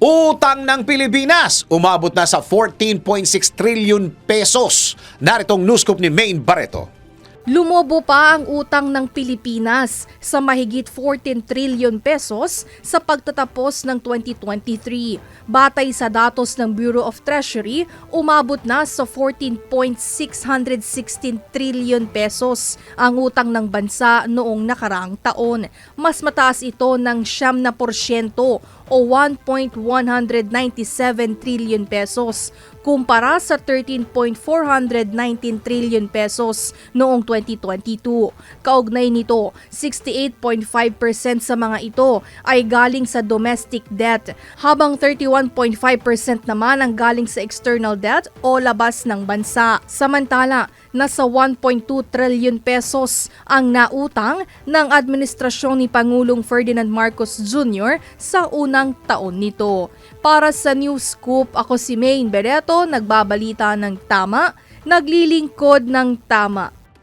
Utang ng Pilipinas umabot na sa 14.6 trillion pesos. Naritong news scoop ni Maine Barreto. Lumobo pa ang utang ng Pilipinas sa mahigit 14 trillion pesos sa pagtatapos ng 2023. Batay sa datos ng Bureau of Treasury, umabot na sa 14.616 trillion pesos ang utang ng bansa noong nakaraang taon. Mas mataas ito ng siyam na porsyento o 1.197 trillion pesos kumpara sa 13.419 trillion pesos noong 2022. Kaugnay nito, 68.5% sa mga ito ay galing sa domestic debt, habang 31.5% naman ang galing sa external debt o labas ng bansa. Samantala, nasa 1.2 trillion pesos ang nautang ng administrasyon ni Pangulong Ferdinand Marcos Jr. sa unang taon nito. Para sa News Scoop, ako si Maine Bereto, nagbabalita ng tama, naglilingkod ng tama.